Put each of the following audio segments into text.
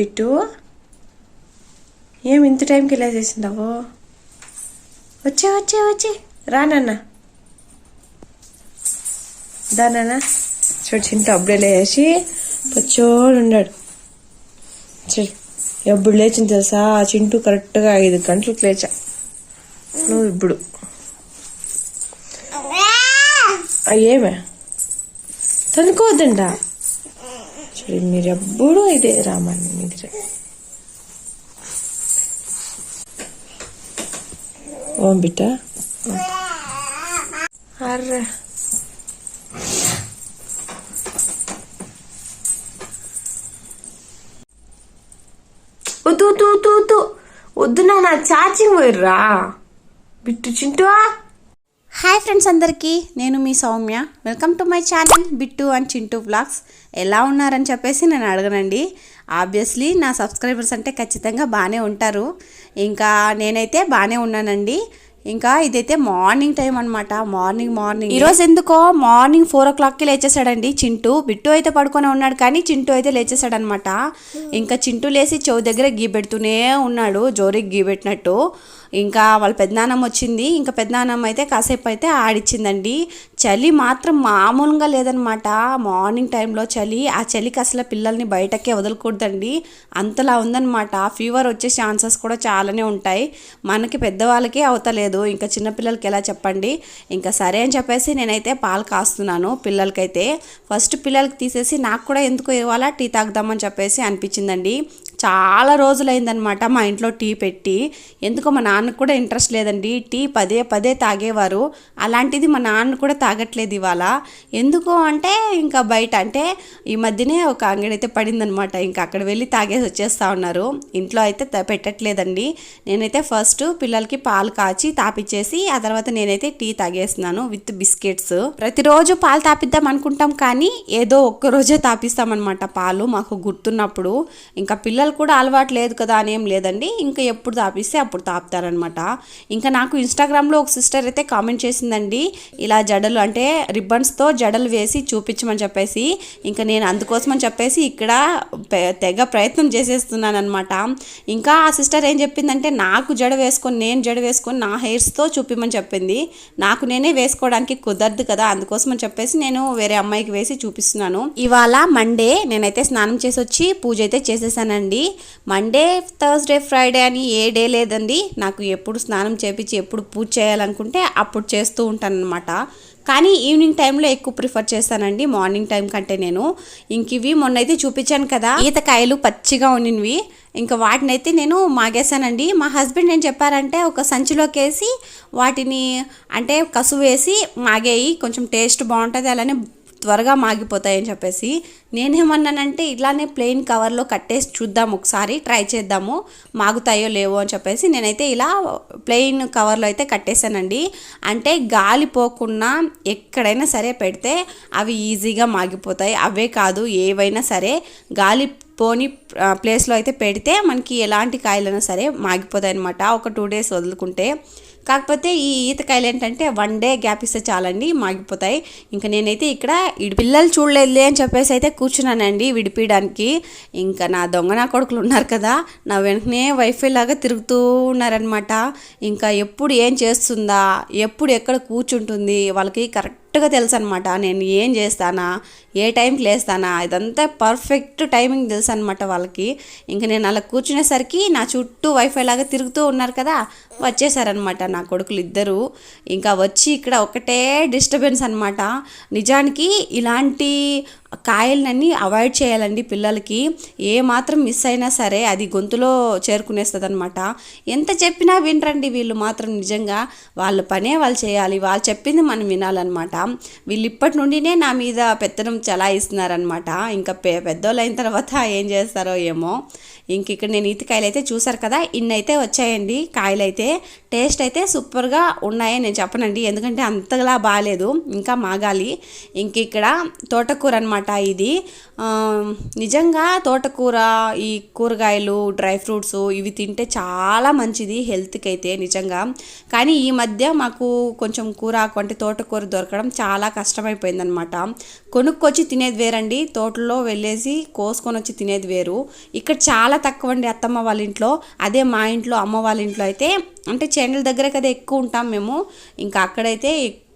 పిట్టు ఏం ఇంత టైంకి ఇలా చేసిందావు వచ్చే వచ్చే వచ్చే. రానన్న దానన్న చూడు చింత అప్పుడే లేచి పచ్చోడు ఉన్నాడు. చూడు ఎప్పుడు లేచింది తెలుసా? ఆ చింటూ కరెక్ట్గా ఐదు గంటలకు లేచా. నువ్వు ఇప్పుడు. ఏమే తనుకోవద్దంట చూడు మీరు ఎప్పుడు ఇదే రామాన్ని మీరే ఓం బిడ్డ. అర్రే. వద్దు వద్దు వద్దు వద్దు. వద్దు నా ఛార్జింగ్ పోయిర్రా. బిట్టు చింటువా హాయ్ ఫ్రెండ్స్ అందరికీ నేను మీ Soumya. Welcome to my channel Bittu and Chintu blogs ఎలా ఉన్నారని చెప్పేసి నేను అడగనండి. ఆబ్వియస్లీ నా సబ్స్క్రైబర్స్ అంటే ఖచ్చితంగా బాగానే ఉంటారు. ఇంకా నేనైతే బాగానే ఉన్నానండి. ఇంకా ఇదైతే మార్నింగ్ టైం అనమాట మార్నింగ్ మార్నింగ్. ఈరోజు ఎందుకో మార్నింగ్ ఫోర్ ఓ క్లాక్కి లేచేసాడండి చింటూ. బిట్టు అయితే పడుకొని ఉన్నాడు కానీ చింటూ అయితే లేచేసాడు అనమాట ఇంకా చింటూ లేచి చెవు దగ్గర గీ పెడుతూనే ఉన్నాడు జోరికి గీ పెట్టినట్టు. ఇంకా వాళ్ళ పెద్దనాన్నమ్మ వచ్చింది. ఇంకా పెద్దనాన్నమ్మ అయితే కాసేపు అయితే ఆడిచ్చిందండి. చలి మాత్రం మామూలుగా లేదనమాట మార్నింగ్ టైంలో చలి ఆ చలికి అసలు పిల్లల్ని బయటకే వదలకూడదండి. అంతలా ఉందనమాట ఫీవర్ వచ్చే ఛాన్సెస్ కూడా చాలానే ఉంటాయి. మనకి పెద్దవాళ్ళకి అవతలేదు. ఇంకా చిన్నపిల్లలకి ఎలా చెప్పండి? ఇంకా సరే అని చెప్పేసి నేనైతే పాలు కాస్తున్నాను పిల్లలకైతే. ఫస్ట్ పిల్లలకి తీసేసి నాకు కూడా ఎందుకు ఇవ్వాలా? టీ తాగుదామని చెప్పేసి అనిపించిందండి. చాలా రోజులైందనమాట మా ఇంట్లో టీ పెట్టి. ఎందుకో మా నాన్నకు కూడా ఇంట్రెస్ట్ లేదండి. టీ పదే పదే తాగేవారు. అలాంటిది మా నాన్న కూడా తాగట్లేదు ఇవాళ. ఎందుకు అంటే ఇంకా బయట అంటే ఈ మధ్యనే ఒక అంగడి అయితే పడిందనమాట ఇంకా అక్కడ వెళ్ళి తాగేసి వచ్చేస్తా ఉన్నారు. ఇంట్లో అయితే పెట్టట్లేదండి. నేనైతే ఫస్ట్ పిల్లలకి పాలు కాచి తాపిచ్చేసి ఆ తర్వాత నేనైతే టీ తాగేస్తున్నాను విత్ బిస్కెట్స్. ప్రతిరోజు పాలు తాపిద్దాం అనుకుంటాం కానీ ఏదో ఒక్క రోజే తాపిస్తామన్నమాట పాలు మాకు గుర్తున్నప్పుడు. ఇంకా పిల్లలు కూడా అలవాటు లేదు కదా అని ఏం లేదండి. ఇంకా ఎప్పుడు తాపిస్తే అప్పుడు తాపుతారనమాట ఇంకా నాకు ఇన్స్టాగ్రామ్లో ఒక సిస్టర్ అయితే కామెంట్ చేసిందండి ఇలా జడలు అంటే రిబ్బన్స్తో జడలు వేసి చూపించమని చెప్పేసి ఇంకా నేను అందుకోసం అని చెప్పేసి ఇక్కడ తెగ ప్రయత్నం చేసేస్తున్నాను అనమాట ఇంకా ఆ సిస్టర్ ఏం చెప్పిందంటే నాకు జడ వేసుకొని నేను జడ వేసుకొని నా హెయిర్స్తో చూపిమని చెప్పింది. నాకు నేనే వేసుకోవడానికి కుదరదు కదా అందుకోసం అని చెప్పేసి నేను వేరే అమ్మాయికి వేసి చూపిస్తున్నాను. ఇవాళ మండే నేనైతే స్నానం చేసి వచ్చి పూజ అయితే చేసేసానండి. మండే థర్స్డే ఫ్రైడే అని ఏ డే లేదండి. నాకు ఎప్పుడు స్నానం చేపించి ఎప్పుడు పూజ చేయాలనుకుంటే అప్పుడు చేస్తూ ఉంటాను అనమాట కానీ ఈవినింగ్ టైంలో ఎక్కువ ప్రిఫర్ చేస్తానండి. మార్నింగ్ టైం కంటే నేను. ఇంక ఇవి మొన్నైతే చూపించాను కదా. ఈతకాయలు పచ్చిగా ఉండినవి ఇంకా వాటిని అయితే నేను మాగేశానండి. మా హస్బెండ్ ఏం చెప్పారంటే ఒక సంచిలోకి వేసి వాటిని అంటే కసు వేసి మాగేయి. కొంచెం టేస్ట్ బాగుంటుంది. అలానే త్వరగా మాగిపోతాయని చెప్పేసి నేనేమన్నానంటే ఇట్లానే ప్లెయిన్ కవర్లో కట్టేసి చూద్దాం ఒకసారి ట్రై చేద్దాము మాగుతాయో లేవో అని చెప్పేసి నేనైతే ఇలా ప్లెయిన్ కవర్లో అయితే కట్టేశానండి. అంటే గాలి పోకుండా ఎక్కడైనా సరే పెడితే అవి ఈజీగా మాగిపోతాయి. అవే కాదు ఏవైనా సరే గాలి పోని ప్లేస్లో అయితే పెడితే మనకి ఎలాంటి కాయలైనా సరే మాగిపోతాయి అనమాట ఒక టూ డేస్ వదులుకుంటే. కాకపోతే ఈ ఈతకాయలు ఏంటంటే వన్ డే గ్యాప్ ఇస్తే చాలండి మాగిపోతాయి. ఇంకా నేనైతే ఇక్కడ ఈ పిల్లలు చూడలేదులే అని చెప్పేసి అయితే కూర్చున్నానండి విడిపించడానికి ఇంకా నా దొంగ నా కొడుకులు ఉన్నారు కదా నా వెంటనే వైఫై లాగా తిరుగుతూ ఉన్నారనమాట ఇంకా ఎప్పుడు ఏం చేస్తుందా ఎప్పుడు ఎక్కడ కూర్చుంటుంది వాళ్ళకి కరెక్ట్ కరెక్ట్గా తెలుసు అనమాట నేను ఏం చేస్తానా ఏ టైంకి లేస్తానా ఇదంతా పర్ఫెక్ట్ టైమింగ్ తెలుసు అనమాట వాళ్ళకి. ఇంక నేను అలా కూర్చునేసరికి నా చుట్టూ వైఫై లాగా తిరుగుతూ ఉన్నారు కదా వచ్చేసారనమాట నా కొడుకులు ఇద్దరు. ఇంకా వచ్చి ఇక్కడ ఒకటే డిస్టర్బెన్స్ అనమాట. నిజానికి ఇలాంటి కాయలన్నీ అవాయిడ్ చేయాలండి పిల్లలకి. ఏ మాత్రం మిస్ అయినా సరే అది గొంతులో చేరుకునేస్తుంది అనమాట ఎంత చెప్పినా వినరండి వీళ్ళు మాత్రం నిజంగా. వాళ్ళ పనే వాళ్ళు చేయాలి. వాళ్ళు చెప్పింది మనం వినాలన్నమాట వీళ్ళు ఇప్పటి నుండినే నా మీద పెత్తనం చలాయిస్తున్నారనమాట ఇంకా పె పెద్దోళ్ళు అయిన తర్వాత ఏం చేస్తారో ఏమో. ఇంక ఇక్కడ నేను ఈతకాయలు అయితే చూసారు కదా. ఇన్ని అయితే వచ్చాయండి. కాయలు అయితే టేస్ట్ అయితే సూపర్గా ఉన్నాయని నేను చెప్పనండి. ఎందుకంటే అంతలా బాగాలేదు ఇంకా మాగాలి. ఇంక ఇక్కడ తోటకూర అనమాట ఇది. నిజంగా తోటకూర ఈ కూరగాయలు డ్రై ఫ్రూట్స్ ఇవి తింటే చాలా మంచిది హెల్త్కి అయితే నిజంగా. కానీ ఈ మధ్య మాకు కొంచెం కూర అంటే తోటకూర దొరకడం చాలా కష్టమైపోయిందనమాట కొనుక్కొచ్చి తినేది వేరండి. తోటలో వెళ్ళేసి కోసుకొని వచ్చి తినేది వేరు. ఇక్కడ చాలా తక్కువ అండి అత్తమ్మ వాళ్ళ ఇంట్లో. అదే మా ఇంట్లో అమ్మ వాళ్ళ ఇంట్లో అయితే అంటే చేనుల దగ్గర కదా ఎక్కువ ఉంటాం మేము. ఇంకా అక్కడైతే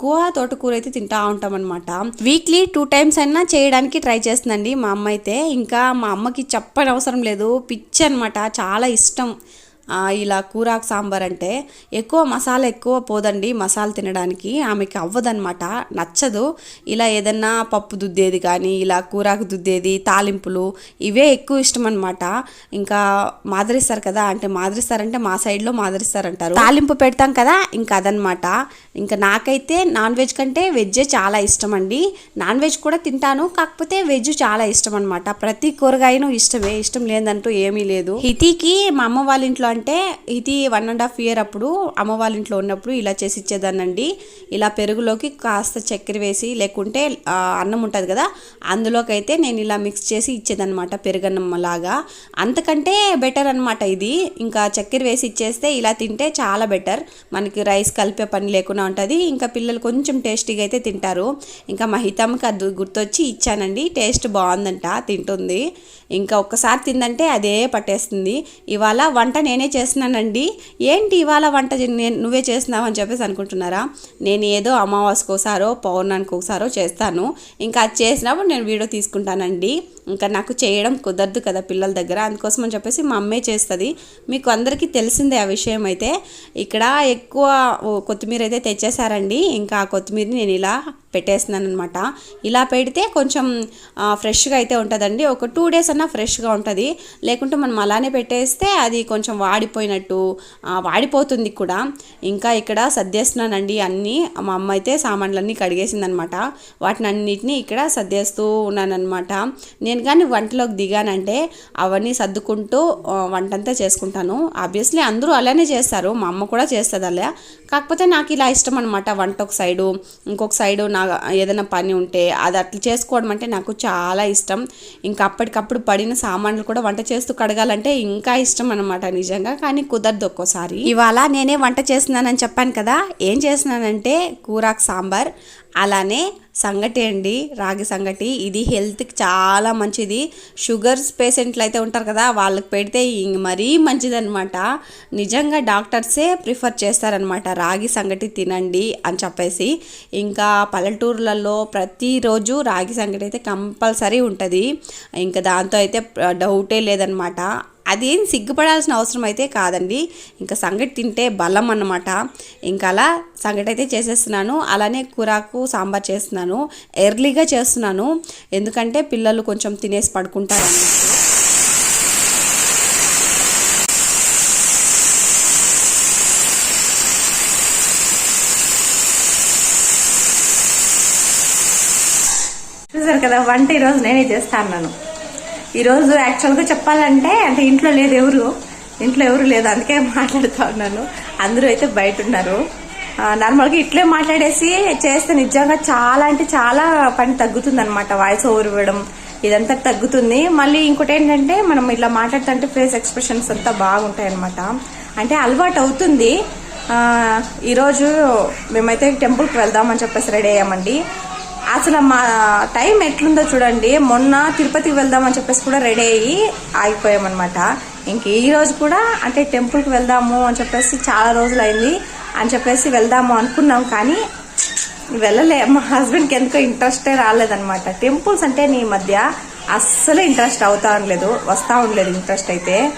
ఎక్కువ తోటకూర అయితే తింటా ఉంటాం అనమాట వీక్లీ టూ టైమ్స్ అయినా చేయడానికి ట్రై చేస్తుందండి మా అమ్మ అయితే. ఇంకా మా అమ్మకి చెప్పని అవసరం లేదు. పిచ్చి అనమాట చాలా ఇష్టం. ఇలా కూరాకు సాంబార్ అంటే ఎక్కువ మసాలా ఎక్కువ పోదండి మసాలా తినడానికి. ఆమెకి అవ్వదనమాట నచ్చదు. ఇలా ఏదన్నా పప్పు దుద్దేది కానీ ఇలా కూరాకు దుద్దేది తాలింపులు ఇవే ఎక్కువ ఇష్టం అనమాట ఇంకా మాదిరిస్తారు కదా అంటే మాదిరిస్తారంటే మా సైడ్లో మాదిరిస్తారంటారు తాలింపు పెడతాం కదా ఇంకా అదనమాట ఇంకా నాకైతే నాన్ వెజ్ కంటే వెజ్జే చాలా ఇష్టం అండి నాన్ వెజ్ కూడా తింటాను కాకపోతే వెజ్ చాలా ఇష్టం అనమాట ప్రతి కూరగాయను ఇష్టమే ఇష్టం లేదంటూ ఏమీ లేదు. హితికి మా అమ్మ వాళ్ళ ఇంట్లో అంటే ఇది వన్ అండ్ హాఫ్ ఇయర్ అప్పుడు అమ్మ వాళ్ళ ఇంట్లో ఉన్నప్పుడు ఇలా చేసి ఇచ్చేదానండి ఇలా పెరుగులోకి కాస్త చక్కెర వేసి లేకుంటే అన్నం ఉంటుంది కదా అందులోకి అయితే నేను ఇలా మిక్స్ చేసి ఇచ్చేదనమాట పెరుగన్నం లాగా. అంతకంటే బెటర్ అనమాట ఇది. ఇంకా చక్కెర వేసి ఇచ్చేస్తే ఇలా తింటే చాలా బెటర్ మనకి రైస్ కలిపే పని లేకుండా ఉంటుంది. ఇంకా పిల్లలు కొంచెం టేస్టీగా అయితే తింటారు. ఇంకా మా అది గుర్తొచ్చి ఇచ్చానండి. టేస్ట్ బాగుందంట తింటుంది. ఇంకా ఒక్కసారి తిందంటే అదే పట్టేస్తుంది. ఇవాళ వంట నేను చేస్తున్నానండి. ఏంటి ఇవాళ వంట నేను నువ్వే చేస్తున్నావు అని చెప్పేసి అనుకుంటున్నారా? నేను ఏదో అమావాస్యకు ఒకసారో పౌర్ణానికి ఒకసారో చేస్తాను. ఇంకా అది చేసినప్పుడు నేను వీడియో తీసుకుంటానండి. ఇంకా నాకు చేయడం కుదరదు కదా పిల్లల దగ్గర. అందుకోసం అని చెప్పేసి మా అమ్మే చేస్తుంది. మీకు అందరికీ తెలిసిందే ఆ విషయం అయితే. ఇక్కడ ఎక్కువ కొత్తిమీర అయితే తెచ్చేసారండి ఇంకా ఆ కొత్తిమీరని నేను ఇలా పెట్టేస్తున్నాను అనమాట ఇలా పెడితే కొంచెం ఫ్రెష్గా అయితే ఉంటుందండి. ఒక టూ డేస్ అన్నా ఫ్రెష్గా ఉంటుంది. లేకుంటే మనం అలానే పెట్టేస్తే అది కొంచెం వాడిపోయినట్టు వాడిపోతుంది కూడా. ఇంకా ఇక్కడ సర్దేస్తున్నానండి అన్నీ. మా అమ్మ అయితే సామాన్లన్నీ కడిగేసిందనమాట వాటిని అన్నిటిని ఇక్కడ సర్దేస్తూ ఉన్నానమాట నేను కానీ వంటలోకి దిగానంటే అవన్నీ సర్దుకుంటూ వంట వంటంతా చేసుకుంటాను. ఆబ్వియస్లీ అందరూ అలానే చేస్తారు. మా అమ్మ కూడా చేస్తుంది అలా. కాకపోతే నాకు ఇలా ఇష్టం అనమాట వంట ఒక సైడు. ఇంకొక సైడు నా ఏదైనా పని ఉంటే అది అట్లా చేసుకోవడం అంటే నాకు చాలా ఇష్టం. ఇంకా అప్పటికప్పుడు పడిన సామాన్లు కూడా వంట చేస్తూ కడగాలంటే ఇంకా ఇష్టం అనమాట నిజంగా. కానీ కుదరదు ఒక్కోసారి. ఇవాళ నేనే వంట చేస్తున్నానని చెప్పాను కదా. ఏం చేస్తున్నానంటే కూరాకు సాంబార్ అలానే సంగటి అండి రాగి సంగటి. ఇది హెల్త్కి చాలా మంచిది. షుగర్స్ పేషెంట్లు అయితే ఉంటారు కదా వాళ్ళకి పెడితే ఇంక మరీ మంచిదన్నమాట. నిజంగా డాక్టర్సే ప్రిఫర్ చేస్తారనమాట రాగి సంగటి తినండి అని చెప్పేసి. ఇంకా పల్లెటూర్లలో ప్రతిరోజు రాగి సంగటి అయితే కంపల్సరీ ఉంటుంది. ఇంకా దాంతో అయితే డౌటే లేదనమాట అదేం సిగ్గుపడాల్సిన అవసరం అయితే కాదండి. ఇంకా సంగటి తింటే బలం అన్నమాట. ఇంకా అలా సంగటి అయితే చేసేస్తున్నాను. అలానే కూరాకు సాంబార్ చేస్తున్నాను. ఎర్లీగా చేస్తున్నాను. ఎందుకంటే పిల్లలు కొంచెం తినేసి పడుకుంటారు చూసారు కదా వంట ఈరోజు నేనే చేస్తాను ఈరోజు యాక్చువల్గా చెప్పాలంటే అంటే ఇంట్లో లేదు ఎవరు. ఇంట్లో ఎవరు లేదు. అందుకే మాట్లాడుతూ ఉన్నాను. అందరూ అయితే బయట ఉన్నారు. నార్మల్గా ఇట్లే మాట్లాడేసి చేస్తే నిజంగా చాలా అంటే చాలా పని తగ్గుతుంది అనమాట వాయిస్ ఓవర్ ఇవ్వడం ఇదంతా తగ్గుతుంది. మళ్ళీ ఇంకోటి ఏంటంటే మనం ఇట్లా మాట్లాడుతుంటే ఫేస్ ఎక్స్ప్రెషన్స్ అంతా బాగుంటాయి అనమాట అంటే అలవాటు అవుతుంది. ఈరోజు మేమైతే టెంపుల్కి వెళ్దామని చెప్పేసి రెడీ అయ్యామండి. అసలు మా టైం ఎట్లుందో చూడండి. మొన్న తిరుపతికి వెళ్దామని చెప్పేసి కూడా రెడీ అయ్యి ఆగిపోయామన్నమాట. ఇంక ఈ రోజు కూడా అంటే టెంపుల్కి వెళ్దాము అని చెప్పేసి చాలా రోజులు అయింది అని చెప్పేసి వెళ్దాము అనుకున్నాం కానీ వెళ్ళలే. మా హస్బెండ్కి ఎందుకో ఇంట్రెస్టే రాలేదనమాట టెంపుల్స్ అంటే నీ మధ్య అస్సలు ఇంట్రెస్ట్ అవుతా ఉండలేదు. వస్తూ ఉండలేదు ఇంట్రెస్ట్ అయితే.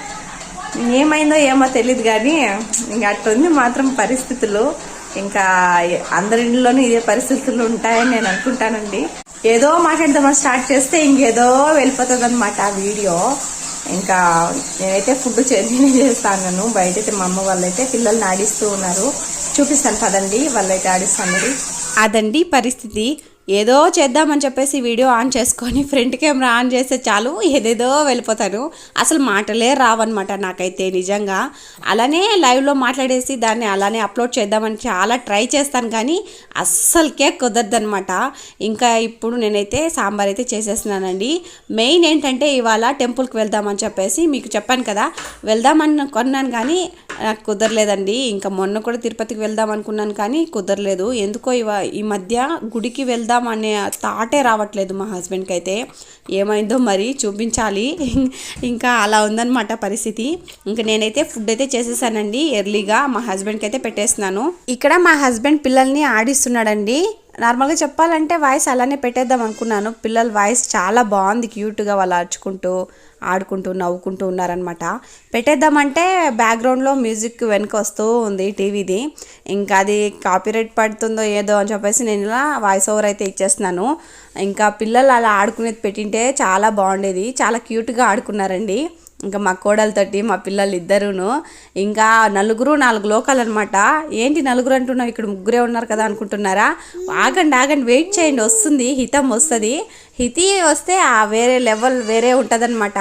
ఏమైందో ఏమో తెలియదు కానీ ఇంకా అట్టుంది మాత్రం పరిస్థితులు. ఇంకా అందరి ఇంట్లోనూ ఇదే పరిస్థితులు ఉంటాయని నేను అనుకుంటానండి. ఏదో మాట్లాడదామని స్టార్ట్ చేస్తే ఇంకేదో వెళ్ళిపోతుంది అనమాట ఆ వీడియో. ఇంకా నేనైతే ఫుడ్ చేంజ్ చేస్తాను బయట అయితే మా అమ్మ వాళ్ళైతే పిల్లల్ని ఆడిస్తూ ఉన్నారు. చూపిస్తాను పదండి వాళ్ళైతే ఆడిస్తాను అదండి పరిస్థితి. ఏదో చేద్దామని చెప్పేసి వీడియో ఆన్ చేసుకొని ఫ్రంట్ కెమెరా ఆన్ చేస్తే చాలు ఏదేదో వెళ్ళిపోతాను అసలు మాటలే రావన్నమాట నాకైతే నిజంగా. అలానే లైవ్లో మాట్లాడేసి దాన్ని అలానే అప్లోడ్ చేద్దామని చాలా ట్రై చేస్తాను కానీ అస్సలకే కుదరదనమాట ఇంకా ఇప్పుడు నేనైతే సాంబార్ అయితే చేసేస్తున్నానండి. మెయిన్ ఏంటంటే ఇవాళ టెంపుల్కి వెళ్దామని చెప్పేసి మీకు చెప్పాను కదా వెళ్దామని కొన్నాను కానీ నాకు కుదరలేదండి. ఇంకా మొన్న కూడా తిరుపతికి వెళ్దాం అనుకున్నాను కానీ కుదరలేదు. ఎందుకో ఇవ ఈ మధ్య గుడికి వెళ్దాం అనే థాటే రావట్లేదు మా హస్బెండ్కి అయితే ఏమైందో మరి చూపించాలి. ఇంకా అలా ఉందన్నమాట పరిస్థితి. ఇంకా నేనైతే ఫుడ్ అయితే చేసేసానండి ఎర్లీగా మా హస్బెండ్కి అయితే పెట్టేస్తున్నాను. ఇక్కడ మా హస్బెండ్ పిల్లల్ని ఆడిస్తున్నాడండి. నార్మల్గా చెప్పాలంటే వాయిస్ అలానే పెట్టేద్దాం అనుకున్నాను. పిల్లల వాయిస్ చాలా బాగుంది క్యూట్గా వాళ్ళు అరుచుకుంటూ. ఆడుకుంటూ నవ్వుకుంటూ ఉన్నారనమాట పెట్టేద్దామంటే బ్యాక్గ్రౌండ్లో మ్యూజిక్ వెనక వస్తూ ఉంది టీవీది. ఇంకా అది కాపీరైట్ పడుతుందో ఏదో అని చెప్పేసి నేను ఇలా వాయిస్ ఓవర్ అయితే ఇచ్చేస్తున్నాను. ఇంకా పిల్లలు అలా ఆడుకునేది పెట్టింటే చాలా బాగుండేది. చాలా క్యూట్గా ఆడుకున్నారండి. ఇంకా మా కోడలతోటి మా పిల్లలు ఇద్దరును. ఇంకా నలుగురు నాలుగు లోకాలు అనమాట ఏంటి నలుగురు అంటున్నావు? ఇక్కడ ముగ్గురే ఉన్నారు కదా అనుకుంటున్నారా? ఆగండి ఆగండి వెయిట్ చేయండి. వస్తుంది హితం వస్తుంది. హితి వస్తే ఆ వేరే లెవెల్ వేరే ఉంటుందన్నమాట.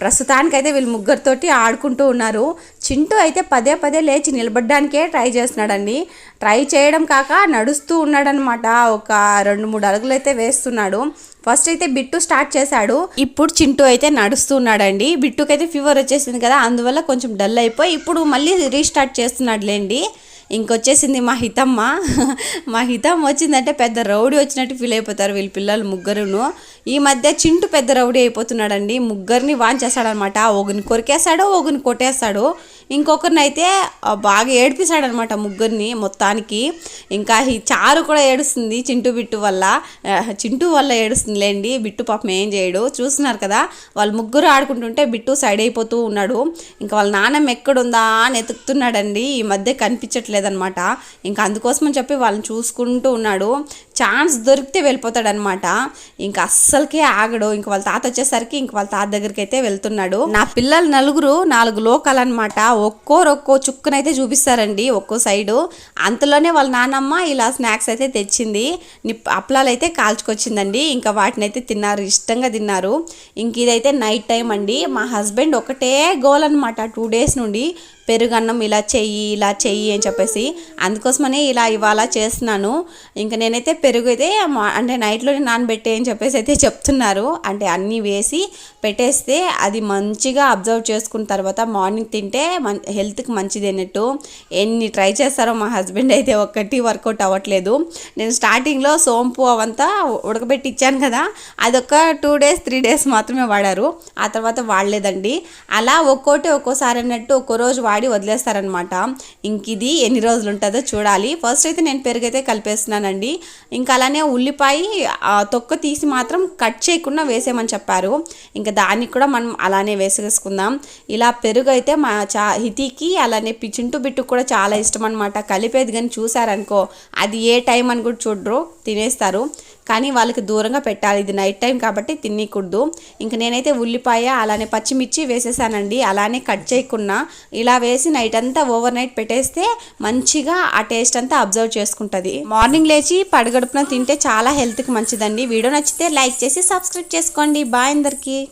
ప్రస్తుతానికైతే వీళ్ళు ముగ్గురితోటి ఆడుకుంటూ ఉన్నారు. చింటూ అయితే పదే పదే లేచి నిలబడడానికే ట్రై చేస్తున్నాడండి. ట్రై చేయడం కాక నడుస్తూ ఉన్నాడనమాట ఒక రెండు మూడు అడుగులు అయితే వేస్తున్నాడు. ఫస్ట్ అయితే బిట్టు స్టార్ట్ చేశాడు. ఇప్పుడు చింటూ అయితే నడుస్తున్నాడండి బిట్టుకైతే ఫీవర్ వచ్చేసింది కదా అందువల్ల కొంచెం డల్ అయిపోయి ఇప్పుడు మళ్ళీ రీస్టార్ట్ చేస్తున్నాడులేండి. ఇంకొచ్చేసింది మా హితమ్మ. మా హితమ్మ వచ్చిందంటే పెద్ద రౌడీ వచ్చినట్టు ఫీల్ అయిపోతారు వీళ్ళ పిల్లలు ముగ్గురును. ఈ మధ్య చింటు పెద్ద రౌడీ అయిపోతున్నాడండి. ముగ్గురిని వాంచేస్తాడనమాట ఒకరిని కొరికేస్తాడు ఒకరిని కొట్టేస్తాడు ఇంకొకరిని అయితే బాగా ఏడిపిస్తాడనమాట ముగ్గురిని మొత్తానికి. ఇంకా ఈ చారు కూడా ఏడుస్తుంది చింటు బిట్టు వల్ల. చింటు వల్ల ఏడుస్తుంది లేండి బిట్టు పాపం ఏం చేయడు. చూస్తున్నారు కదా వాళ్ళు ముగ్గురు ఆడుకుంటుంటే బిట్టు సైడ్ అయిపోతూ ఉన్నాడు. ఇంకా వాళ్ళ నాన్నమ్మ ఎక్కడుందా అని ఎతుకుతున్నాడండి. ఈ మధ్య కనిపించట్లేదన్నమాట ఇంకా అందుకోసమని చెప్పి వాళ్ళని చూసుకుంటూ ఉన్నాడు. ఛాన్స్ దొరికితే వెళ్ళిపోతాడనమాట. ఇంకా అస్సలకే ఆగడు. ఇంక వాళ్ళ తాత వచ్చేసరికి ఇంక వాళ్ళ తాత దగ్గరికి అయితే వెళ్తున్నాడు. నా పిల్లలు నలుగురు నాలుగు లోకాలన్నమాట ఒక్కోరు ఒక్కో చుక్కనైతే చూపిస్తారండి ఒక్కో సైడు. అంతలోనే వాళ్ళ నానమ్మ ఇలా స్నాక్స్ అయితే తెచ్చింది. నిప్ అప్పలాలు అయితే కాల్చుకొచ్చిందండి. ఇంకా వాటిని అయితే తిన్నారు ఇష్టంగా తిన్నారు. ఇంక ఇదైతే నైట్ టైం అండి. మా హస్బెండ్ ఒకటే గోల్ అనమాట టూ డేస్ నుండి. పెరుగన్నం ఇలా చెయ్యి ఇలా చెయ్యి అని చెప్పేసి అందుకోసమనే ఇలా ఇవాళ చేస్తున్నాను. ఇంకా నేనైతే పెరుగు అయితే మా- అంటే నైట్లో నానబెట్టే అని చెప్పేసి అయితే చెప్తున్నారు. అంటే అన్నీ వేసి పెట్టేస్తే అది మంచిగా అబ్జర్వ్ చేసుకున్న తర్వాత మార్నింగ్ తింటే మన్ హెల్త్కి మంచిది అన్నట్టు. ఎన్ని ట్రై చేస్తారో మా హస్బెండ్ అయితే ఒక్కటి వర్కౌట్ అవ్వట్లేదు. నేను స్టార్టింగ్లో సోంపు అవంతా ఉడకబెట్టి ఇచ్చాను కదా అదొక టూ డేస్ త్రీ డేస్ మాత్రమే వాడారు. ఆ తర్వాత వాడలేదండి. అలా ఒక్కోటి ఒక్కోసారి అన్నట్టు ఒక్కో రోజు వాడి వదిలేస్తారనమాట ఇంక ఇది ఎన్ని రోజులు ఉంటుందో చూడాలి. ఫస్ట్ అయితే నేను పెరుగు అయితే కలిపేస్తున్నానండి. ఇంకా అలానే ఉల్లిపాయ తొక్క తీసి మాత్రం కట్ చేయకుండా వేసేయమని చెప్పారు. ఇంకా దానికి కూడా మనం అలానే వేసేసుకుందాం. ఇలా పెరుగు అయితే మా చా హితికి అలానే పిచ్చింటు చింటూ బిట్టుకు కూడా చాలా ఇష్టం అనమాట కలిపేది కానీ చూసారనుకో అది ఏ టైం అని కూడా చూడరు తినేస్తారు. కానీ వాళ్ళకి దూరంగా పెట్టాలి. ఇది నైట్ టైం కాబట్టి తినకూడదు. ఇంక నేనైతే ఉల్లిపాయ అలానే పచ్చిమిర్చి వేసేసానండి. అలానే కట్ చేయకుండా ఇలా వేసి నైట్ అంతా ఓవర్ నైట్ పెట్టేస్తే మంచిగా ఆ టేస్ట్ అంతా అబ్జర్వ్ చేసుకుంటుంది. మార్నింగ్ లేచి పడగడుపున తింటే చాలా హెల్త్కి మంచిదండి. వీడియో నచ్చితే లైక్ చేసి సబ్స్క్రైబ్ చేసుకోండి. బాయ్ అందరికీ.